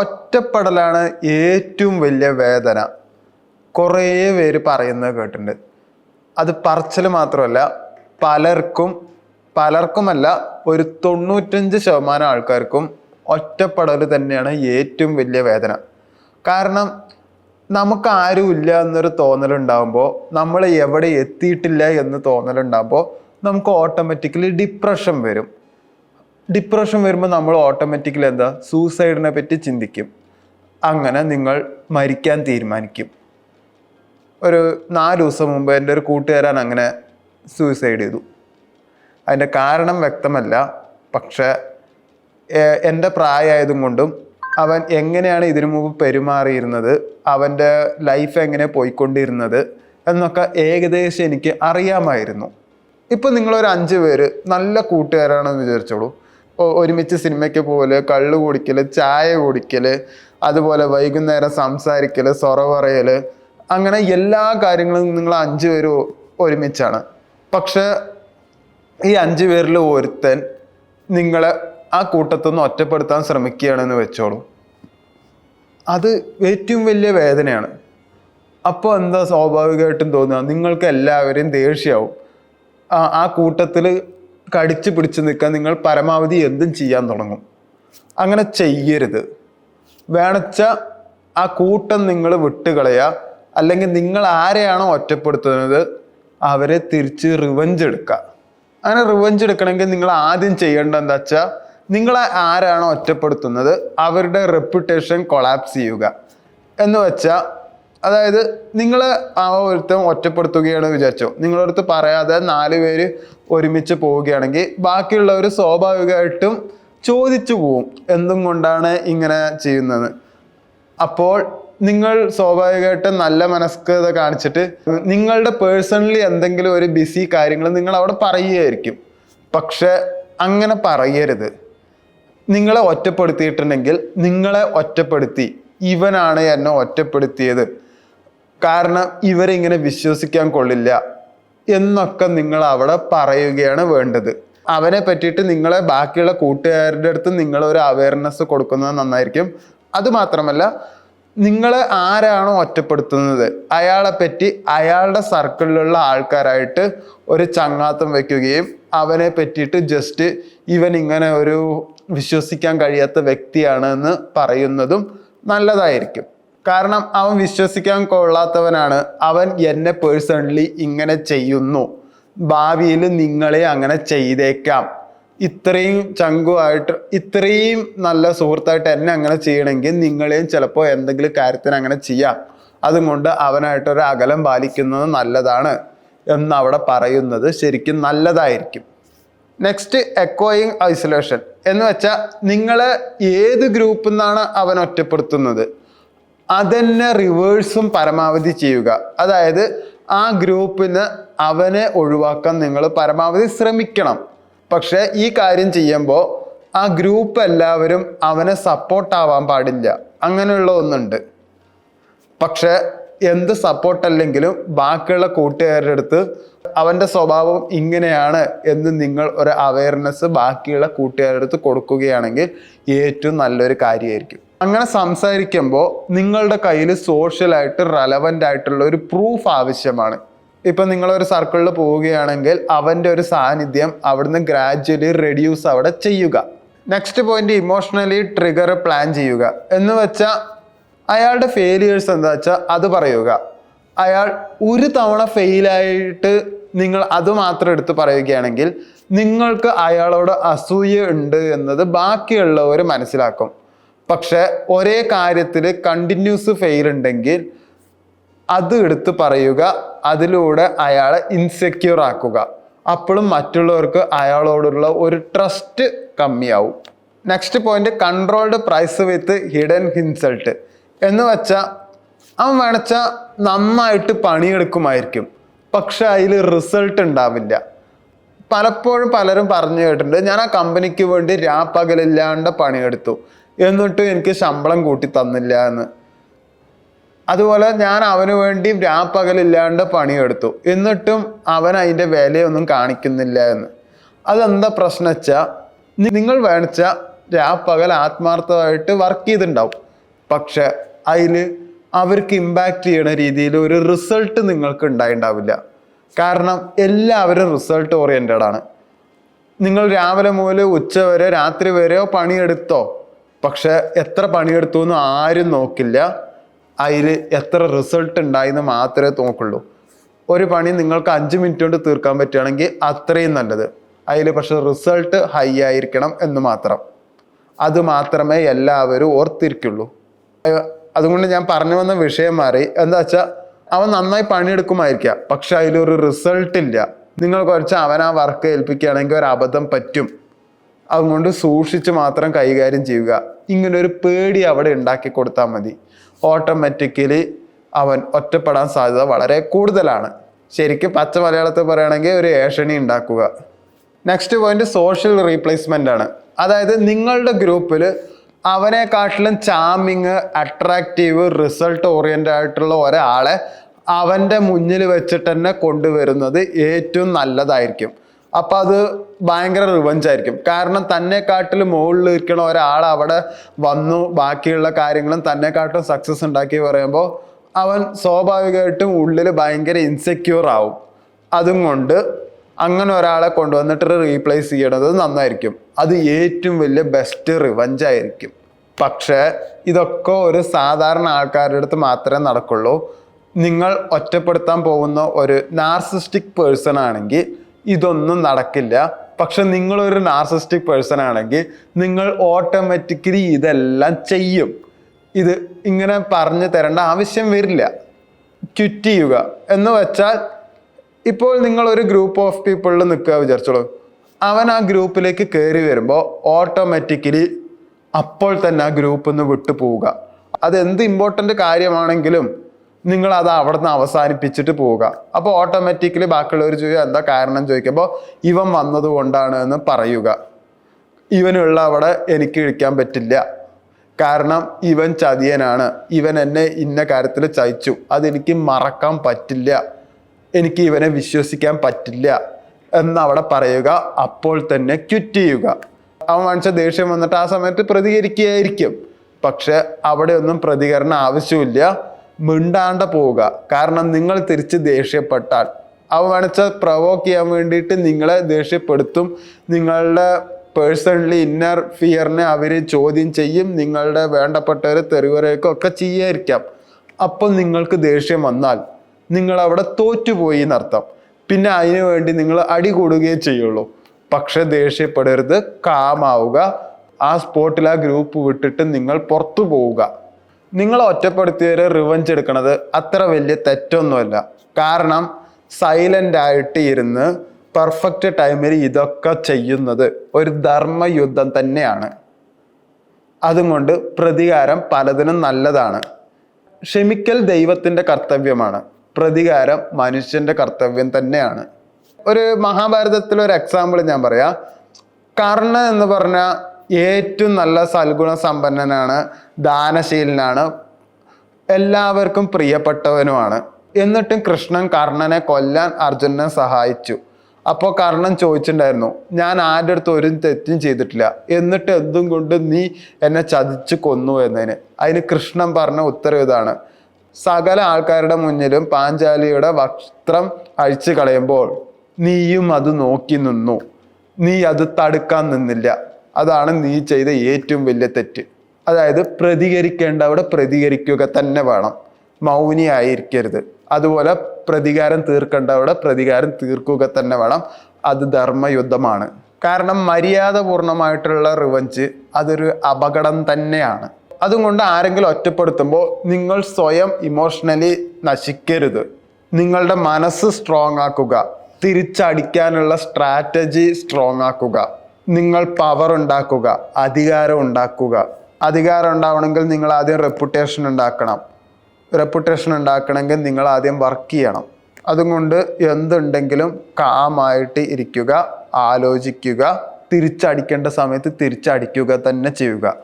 ഒറ്റപ്പെടലാണ് ഏറ്റവും വലിയ വേദന. കുറേ പേര് പറയുന്നത് കേട്ടിട്ടുണ്ട്. അത് പറച്ചിൽ മാത്രമല്ല പലർക്കും പലർക്കുമല്ല ഒരു തൊണ്ണൂറ്റഞ്ച് ശതമാനം ആൾക്കാർക്കും ഒറ്റപ്പെടൽ തന്നെയാണ് ഏറ്റവും വലിയ വേദന. കാരണം നമുക്ക് ആരും ഇല്ല എന്നൊരു തോന്നലുണ്ടാകുമ്പോൾ നമ്മൾ എവിടെ എത്തിയിട്ടില്ല എന്ന് തോന്നലുണ്ടാകുമ്പോൾ നമുക്ക് ഓട്ടോമാറ്റിക്കലി ഡിപ്രഷൻ വരും. ഡിപ്രഷൻ വരുമ്പോൾ നമ്മൾ ഓട്ടോമാറ്റിക്കലി എന്താ? സൂസൈഡിനെ പറ്റി ചിന്തിക്കും. അങ്ങനെ നിങ്ങൾ മരിക്കാൻ തീരുമാനിക്കും. ഒരു നാല് ദിവസം മുമ്പ് എന്റെ ഒരു കൂട്ടുകാരൻ അങ്ങനെ സൂയിസൈഡ് ചെയ്തു. അതിന്റെ കാരണം വ്യക്തമല്ല. പക്ഷേ എന്റെ പ്രായമായതും കൊണ്ടും അവൻ എങ്ങനെയാണ് ഇതിനു മുമ്പ് പെരുമാറിയിരുന്നത്? അവന്റെ ലൈഫ് എങ്ങനെ പോയിക്കൊണ്ടിരുന്നത്? എന്നൊക്കെ ഏകദേശം എനിക്ക് അറിയാമായിരുന്നു. ഇപ്പം നിങ്ങളൊരു അഞ്ച് പേര് നല്ല കൂട്ടുകാരാണെന്ന് വിചാരിച്ചോളൂ. ഒരുമിച്ച് സിനിമയ്ക്ക് പോകൽ കള്ളു കുടിക്കൽ ചായ കുടിക്കൽ അതുപോലെ വൈകുന്നേരം സംസാരിക്കൽ സൊറ പറയൽ അങ്ങനെ എല്ലാ കാര്യങ്ങളും നിങ്ങൾ അഞ്ചു പേരും ഒരുമിച്ചാണ്. പക്ഷെ ഈ അഞ്ചു പേരിൽ ഒരുത്തൻ നിങ്ങളെ ആ കൂട്ടത്തു നിന്ന് ഒറ്റപ്പെടുത്താൻ ശ്രമിക്കുകയാണെന്ന് വെച്ചോളൂ. അത് ഏറ്റവും വലിയ വേദനയാണ്. അപ്പോൾ എന്താ സ്വാഭാവികമായിട്ടും തോന്നുക? നിങ്ങൾക്ക് എല്ലാവരെയും ദേഷ്യമാവും. ആ കൂട്ടത്തിൽ കടിച്ചു പിടിച്ച് നിൽക്കാൻ നിങ്ങൾ പരമാവധി എന്തും ചെയ്യാൻ തുടങ്ങും. അങ്ങനെ ചെയ്യരുത്. വേണച്ച ആ കൂട്ടം നിങ്ങൾ വിട്ടുകളയുക അല്ലെങ്കിൽ നിങ്ങൾ ആരെയാണോ ഒറ്റപ്പെടുത്തുന്നത് അവരെ തിരിച്ച് റിവഞ്ച് എടുക്കുക അങ്ങനെ റിവഞ്ച് എടുക്കണമെങ്കിൽ നിങ്ങൾ ആദ്യം ചെയ്യേണ്ട എന്താ വെച്ചാൽ നിങ്ങളെ ആരാണോ ഒറ്റപ്പെടുത്തുന്നത് അവരുടെ റെപ്യൂട്ടേഷൻ കൊളാപ്സ് ചെയ്യുക. എന്ന് വെച്ചാൽ അതായത് നിങ്ങൾ ആ ഒരുത്തം ഒറ്റപ്പെടുത്തുകയാണ് വിചാരിച്ചോ. നിങ്ങളടുത്ത് പറയാതെ നാല് പേര് ഒരുമിച്ച് പോവുകയാണെങ്കിൽ ബാക്കിയുള്ളവർ സ്വാഭാവികമായിട്ടും ചോദിച്ചു പോവും എന്തും കൊണ്ടാണ് ഇങ്ങനെ ചെയ്യുന്നത്. അപ്പോൾ നിങ്ങൾ സ്വാഭാവികമായിട്ടും നല്ല മനസ്കത കാണിച്ചിട്ട് നിങ്ങളുടെ പേഴ്സണലി എന്തെങ്കിലും ഒരു ബിസി കാര്യങ്ങൾ നിങ്ങൾ അവിടെ പറയുകയായിരിക്കും. പക്ഷെ അങ്ങനെ പറയരുത്. നിങ്ങളെ ഒറ്റപ്പെടുത്തിയിട്ടുണ്ടെങ്കിൽ നിങ്ങളെ ഒറ്റപ്പെടുത്തി. ഇവനാണ് എന്നെ ഒറ്റപ്പെടുത്തിയത്. കാരണം ഇവരെ ഇങ്ങനെ വിശ്വസിക്കാൻ കൊള്ളില്ല എന്നൊക്കെ നിങ്ങൾ അവിടെ പറയുകയാണ് വേണ്ടത്. അവനെ പറ്റിയിട്ട് നിങ്ങളെ ബാക്കിയുള്ള കൂട്ടുകാരുടെ അടുത്ത് നിങ്ങൾ ഒരു അവയർനെസ് കൊടുക്കുന്നത് നന്നായിരിക്കും. അതുമാത്രമല്ല നിങ്ങൾ ആരാണോ ഒറ്റപ്പെടുത്തുന്നത്? അയാളെ പറ്റി അയാളുടെ സർക്കിളിലുള്ള ആൾക്കാരായിട്ട് ഒരു ചങ്ങാത്തം വെക്കുകയും അവനെ പറ്റിയിട്ട് ജസ്റ്റ് ഇവൻ ഇങ്ങനെ ഒരു വിശ്വസിക്കാൻ കഴിയാത്ത വ്യക്തിയാണ് എന്ന് പറയുന്നതും നല്ലതായിരിക്കും. കാരണം അവൻ വിശ്വസിക്കാൻ കൊള്ളാത്തവനാണ്. അവൻ എന്നെ പേഴ്സണലി ഇങ്ങനെ ചെയ്യുന്നു. ഭാവിയിൽ നിങ്ങളെ അങ്ങനെ ചെയ്തേക്കാം. ഇത്രയും ചങ്കുമായിട്ട് ഇത്രയും നല്ല സുഹൃത്തായിട്ട് എന്നെ അങ്ങനെ ചെയ്യണമെങ്കിൽ നിങ്ങളെയും ചിലപ്പോൾ എന്തെങ്കിലും കാര്യത്തിന് അങ്ങനെ ചെയ്യാം. അതുകൊണ്ട് അവനായിട്ടൊരു അകലം പാലിക്കുന്നത് നല്ലതാണ് എന്ന് അവിടെ പറയുന്നത് ശരിക്കും നല്ലതായിരിക്കും. നെക്സ്റ്റ് എക്കോയിങ് ഐസൊലേഷൻ എന്ന് വെച്ചാൽ നിങ്ങളെ ഏത് ഗ്രൂപ്പിൽ നിന്നാണ് അവൻ ഒറ്റപ്പെടുത്തുന്നത്? അതന്നെ റിവേഴ്സും പരമാവധി ചെയ്യുക. അതായത് ആ ഗ്രൂപ്പിന് അവനെ ഒഴിവാക്കാൻ നിങ്ങൾ പരമാവധി ശ്രമിക്കണം. പക്ഷെ ഈ കാര്യം ചെയ്യുമ്പോൾ ആ ഗ്രൂപ്പ് എല്ലാവരും അവനെ സപ്പോർട്ടാവാൻ പാടില്ല. അങ്ങനെയുള്ള ഒന്നുണ്ട്. പക്ഷെ എന്ത് സപ്പോർട്ടല്ലെങ്കിലും ബാക്കിയുള്ള കൂട്ടുകാരുടെ അടുത്ത് അവന്റെ സ്വഭാവം ഇങ്ങനെയാണ് എന്ന് നിങ്ങൾ ഒരു അവയർനെസ് ബാക്കിയുള്ള കൂട്ടുകാരുടെ അടുത്ത് കൊടുക്കുകയാണെങ്കിൽ ഏറ്റവും നല്ലൊരു കാര്യമായിരിക്കും. അങ്ങനെ സംസാരിക്കുമ്പോൾ നിങ്ങളുടെ കയ്യിൽ സോഷ്യലായിട്ട് റെലവന്റ് ആയിട്ടുള്ള ഒരു പ്രൂഫ് ആവശ്യമാണ്. ഇപ്പം നിങ്ങളൊരു സർക്കിളിൽ പോവുകയാണെങ്കിൽ അവന്റെ ഒരു സാന്നിധ്യം അവിടുന്ന് ഗ്രാജ്വലി റെഡ്യൂസ് അവിടെ ചെയ്യുക. Next point emotionally trigger plan ചെയ്യുക. എന്ന് വെച്ചാൽ അയാളുടെ ഫെയിലിയേഴ്സ് എന്താ വെച്ചാൽ അത് പറയുക. അയാൾ ഒരു തവണ ഫെയിലായിട്ട് നിങ്ങൾ അത് മാത്രം എടുത്ത് പറയുകയാണെങ്കിൽ നിങ്ങൾക്ക് അയാളോട് അസൂയ ഉണ്ട് എന്നത് ബാക്കിയുള്ളവർ മനസ്സിലാക്കും. പക്ഷെ ഒരേ കാര്യത്തിൽ കണ്ടിന്യൂസ് ഫെയിൽ ഉണ്ടെങ്കിൽ അത് എടുത്ത് പറയുക അതിലൂടെ അയാളെ ഇൻസെക്യൂർ ആക്കുക. അപ്പോഴും മറ്റുള്ളവർക്ക് അയാളോടുള്ള ഒരു trust കമ്മിയാവും. Next point controlled praise with hidden insult എന്ന് വെച്ചാൽ അവൻ വേണച്ച നന്നായിട്ട് പണിയെടുക്കുമായിരിക്കും. പക്ഷെ അതിൽ റിസൾട്ട് ഉണ്ടാവില്ല. പലപ്പോഴും പലരും പറഞ്ഞു കേട്ടിട്ടുണ്ട് ഞാൻ ആ കമ്പനിക്ക് വേണ്ടി രാപ്പകലില്ലാണ്ട് പണിയെടുത്തു. എന്നിട്ടും എനിക്ക് ശമ്പളം കൂട്ടി തന്നില്ല എന്ന്. അതുപോലെ ഞാൻ അവന് വേണ്ടി രാപ്പകലില്ലാണ്ട് പണിയെടുത്തു. എന്നിട്ടും അവൻ അതിന്റെ വിലയൊന്നും കാണിക്കുന്നില്ല എന്ന്. അതെന്താ പ്രശ്നം വെച്ചാൽ നിങ്ങൾ വേണിച്ച രാപ്പകൽ ആത്മാർത്ഥമായിട്ട് വർക്ക് ചെയ്തിട്ടുണ്ടാവും പക്ഷെ അതിൽ അവർക്ക് ഇമ്പാക്റ്റ് ചെയ്യണ രീതിയിൽ ഒരു റിസൾട്ട് നിങ്ങൾക്ക് ഉണ്ടായിണ്ടാവില്ല. കാരണം എല്ലാവരും റിസൾട്ട് ഓറിയന്റഡ് ആണ്. നിങ്ങൾ രാവിലെ മുതൽ ഉച്ച വരെ രാത്രി വരെയോ പണിയെടുത്തോ? പക്ഷെ എത്ര പണിയെടുത്തു എന്ന് ആരും നോക്കില്ല. അതിൽ എത്ര റിസൾട്ട് ഉണ്ടായി എന്ന് മാത്രമേ നോക്കുള്ളൂ. ഒരു പണി നിങ്ങൾക്ക് അഞ്ച് മിനിറ്റ് കൊണ്ട് തീർക്കാൻ പറ്റുകയാണെങ്കിൽ അത്രയും നല്ലത്. അതിൽ പക്ഷെ റിസൾട്ട് ഹൈ ആയിരിക്കണം എന്ന് മാത്രം. അത് മാത്രമേ എല്ലാവരും ഓർത്തിരിക്കുള്ളൂ. അതുകൊണ്ട് ഞാൻ പറഞ്ഞു വന്ന വിഷയം മാറി. എന്താ വെച്ചാൽ അവൻ നന്നായി പണിയെടുക്കുമായിരിക്കാം. പക്ഷെ അതിലൊരു റിസൾട്ട് ഇല്ല. നിങ്ങൾ കുറച്ച് അവൻ ആ വർക്ക് ഏൽപ്പിക്കുകയാണെങ്കിൽ ഒരു അബദ്ധം പറ്റും. അതുകൊണ്ട് സൂക്ഷിച്ച് മാത്രം കൈകാര്യം ചെയ്യുക. ഇങ്ങനെ ഒരു പേടി അവിടെ ഉണ്ടാക്കി കൊടുത്താൽ മതി. ഓട്ടോമാറ്റിക്കലി അവൻ ഒറ്റപ്പെടാൻ സാധ്യത വളരെ കൂടുതലാണ്. ശരിക്കും പച്ച മലയാളത്തിൽ പറയുകയാണെങ്കിൽ ഒരു ഏഷണി ഉണ്ടാക്കുക. നെക്സ്റ്റ് പോയിന്റ് സോഷ്യൽ റീപ്ലേസ്മെന്റ് ആണ്. അതായത് നിങ്ങളുടെ ഗ്രൂപ്പിൽ അവനെക്കാട്ടിലും ചാമിങ് അട്രാക്റ്റീവ് റിസൾട്ട് ഓറിയന്റ് ആയിട്ടുള്ള ഒരാളെ അവന്റെ മുന്നിൽ വെച്ചിട്ട് തന്നെ കൊണ്ടുവരുന്നത് ഏറ്റവും നല്ലതായിരിക്കും. അപ്പം അത് ഭയങ്കര റിവഞ്ച് ആയിരിക്കും. കാരണം തന്നെക്കാട്ടിൽ മുകളിൽ ഇരിക്കണ ഒരാൾ അവിടെ വന്നു ബാക്കിയുള്ള കാര്യങ്ങളും തന്നെക്കാട്ടിലും സക്സസ് ഉണ്ടാക്കി പറയുമ്പോൾ അവൻ സ്വാഭാവികമായിട്ടും ഉള്ളിൽ ഭയങ്കര ഇൻസെക്യൂർ ആവും. അതും കൊണ്ട് അങ്ങനെ ഒരാളെ കൊണ്ടുവന്നിട്ട് റീപ്ലേസ് ചെയ്യണത് നന്നായിരിക്കും. അത് ഏറ്റവും വലിയ ബെസ്റ്റ് റിവഞ്ച് ആയിരിക്കും. പക്ഷേ ഇതൊക്കെ ഒരു സാധാരണ ആൾക്കാരുടെ അടുത്ത് മാത്രമേ നടക്കുള്ളൂ. നിങ്ങൾ ഒറ്റപ്പെടുത്താൻ പോകുന്ന ഒരു നാർസിസ്റ്റിക് പേഴ്സൺ ആണെങ്കിൽ ഇതൊന്നും നടക്കില്ല. പക്ഷെ നിങ്ങളൊരു നാർസിസ്റ്റിക് പേഴ്സൺ ആണെങ്കിൽ നിങ്ങൾ ഓട്ടോമാറ്റിക്കലി ഇതെല്ലാം ചെയ്യും. ഇത് ഇങ്ങനെ പറഞ്ഞു തരേണ്ട ആവശ്യം വരില്ല. ക്വിറ്റ് ചെയ്യുക എന്ന് വെച്ചാൽ ഇപ്പോൾ നിങ്ങൾ ഒരു ഗ്രൂപ്പ് ഓഫ് പീപ്പിളിൽ നിൽക്കുക വിചാരിച്ചോളൂ. അവൻ ആ ഗ്രൂപ്പിലേക്ക് കയറി വരുമ്പോൾ ഓട്ടോമാറ്റിക്കലി അപ്പോൾ തന്നെ ആ ഗ്രൂപ്പിൽ നിന്ന് വിട്ടു പോവുക അത് എന്ത് ഇമ്പോർട്ടന്റ് കാര്യമാണെങ്കിലും നിങ്ങൾ അത് അവിടെ നിന്ന് അവസാനിപ്പിച്ചിട്ട് പോവുക. അപ്പോൾ ഓട്ടോമാറ്റിക്കലി ബാക്കിയുള്ളവർ ചോദിക്കുക എന്താ കാരണം? ചോദിക്കുമ്പോൾ ഇവൻ വന്നത് കൊണ്ടാണ് എന്ന് പറയുക. ഇവനുള്ള അവിടെ എനിക്ക് ഇരിക്കാൻ പറ്റില്ല. കാരണം ഇവൻ ചതിയനാണ്. ഇവൻ എന്നെ ഇന്ന കാര്യത്തിൽ ചതിച്ചു. അതെനിക്ക് മറക്കാൻ പറ്റില്ല. എനിക്ക് ഇവനെ വിശ്വസിക്കാൻ പറ്റില്ല. എന്നവിടെ പറയുക. അപ്പോൾ തന്നെ ക്വിറ്റ് ചെയ്യുക. അവൻ മനുഷ്യ ദേഷ്യം വന്നിട്ട് ആ സമയത്ത് പ്രതികരിക്കുകയായിരിക്കും. പക്ഷെ അവിടെ ഒന്നും പ്രതികരണം ആവശ്യമില്ല. മിണ്ടാണ്ട പോവുക. കാരണം നിങ്ങൾ തിരിച്ച് ദേഷ്യപ്പെട്ടാൽ. അവ വേണിച്ച പ്രവോക്ക് ചെയ്യാൻ വേണ്ടിയിട്ട് നിങ്ങളെ ദേഷ്യപ്പെടുത്തും. നിങ്ങളുടെ പേഴ്സണലി ഇന്നർ ഫിയറിനെ അവർ ചോദ്യം ചെയ്യും. നിങ്ങളുടെ വേണ്ടപ്പെട്ടവർ തെറിവരയൊക്കെ ഒക്കെ ചെയ്യായിരിക്കാം. അപ്പോൾ നിങ്ങൾക്ക് ദേഷ്യം വന്നാൽ നിങ്ങൾ അവിടെ തോറ്റുപോയി എന്നർത്ഥം. പിന്നെ അതിനു വേണ്ടി നിങ്ങൾ അടി കൂടുകയേ ചെയ്യുള്ളൂ. പക്ഷെ ദേഷ്യപ്പെടരുത്. കാമാവുക. ആ സ്പോട്ടിൽ ആ ഗ്രൂപ്പ് വിട്ടിട്ട് നിങ്ങൾ പുറത്തു പോവുക. നിങ്ങൾ ഒറ്റപ്പെടുത്തിയവരെ റിവഞ്ച് എടുക്കുന്നത് അത്ര വലിയ തെറ്റൊന്നുമല്ല. കാരണം സൈലന്റ് ആയിട്ട് ഇരുന്ന് പെർഫെക്റ്റ് ടൈമിൽ ഇതൊക്കെ ചെയ്യുന്നത് ഒരു ധർമ്മയുദ്ധം തന്നെയാണ്. അതുകൊണ്ട് പ്രതികാരം പലതിനും നല്ലതാണ്. ക്ഷമിക്കൽ ദൈവത്തിന്റെ കർത്തവ്യമാണ്. പ്രതികാരം മനുഷ്യന്റെ കർത്തവ്യം തന്നെയാണ്. ഒരു മഹാഭാരതത്തിലൊരു എക്സാമ്പിൾ ഞാൻ പറയാം. കർണ എന്ന് പറഞ്ഞ ഏറ്റവും നല്ല സൽഗുണ സമ്പന്നനാണ് ദാനശീലനാണ് എല്ലാവർക്കും പ്രിയപ്പെട്ടവനുമാണ്. എന്നിട്ടും കൃഷ്ണൻ കർണനെ കൊല്ലാൻ അർജുനനെ സഹായിച്ചു. അപ്പോൾ കർണൻ ചോദിച്ചിട്ടുണ്ടായിരുന്നു ഞാൻ ആരുടെ അടുത്ത് ഒരു തെറ്റും ചെയ്തിട്ടില്ല. എന്നിട്ട് എന്തും കൊണ്ട് നീ എന്നെ ചതിച്ചു കൊന്നു എന്നതിന്. അതിന് കൃഷ്ണൻ പറഞ്ഞ ഉത്തരവ് ഇതാണ്. സകല ആൾക്കാരുടെ മുന്നിലും പാഞ്ചാലിയുടെ വസ്ത്രം അഴിച്ചു കളയുമ്പോൾ നീയും അത് നോക്കി നിന്നു. നീ അത് തടുക്കാൻ നിന്നില്ല. അതാണ് നീ ചെയ്ത ഏറ്റവും വലിയ തെറ്റ്. അതായത് പ്രതികരിക്കേണ്ടവിടെ പ്രതികരിക്കുക തന്നെ വേണം. മൗനിയായിരിക്കരുത് അതുപോലെ പ്രതികാരം തീർക്കേണ്ടവിടെ പ്രതികാരം തീർക്കുക തന്നെ വേണം. അത് ധർമ്മയുദ്ധമാണ്. കാരണം മര്യാദ മര്യാദപൂർണമായിട്ടുള്ള റിവഞ്ച് അതൊരു അപകടം തന്നെയാണ്. അതുകൊണ്ട് ആരെങ്കിലും ഒറ്റപ്പെടുത്തുമ്പോൾ നിങ്ങൾ സ്വയം ഇമോഷണലി നശിക്കരുത്. നിങ്ങളുടെ മനസ്സ് സ്ട്രോങ് ആക്കുക. തിരിച്ചടിക്കാനുള്ള സ്ട്രാറ്റജി സ്ട്രോങ് ആക്കുക. നിങ്ങൾ പവർ ഉണ്ടാക്കുക അധികാരം ഉണ്ടാക്കുക. അധികാരം ഉണ്ടാവണമെങ്കിൽ നിങ്ങൾ ആദ്യം റെപ്യൂട്ടേഷൻ ഉണ്ടാക്കണം. റെപ്യൂട്ടേഷൻ ഉണ്ടാക്കണമെങ്കിൽ നിങ്ങൾ ആദ്യം വർക്ക് ചെയ്യണം. അതുകൊണ്ട് എന്തുണ്ടെങ്കിലും കാമായിട്ട് ഇരിക്കുക ആലോചിക്കുക തിരിച്ചടിക്കേണ്ട സമയത്ത് തിരിച്ചടിക്കുക തന്നെ ചെയ്യുക.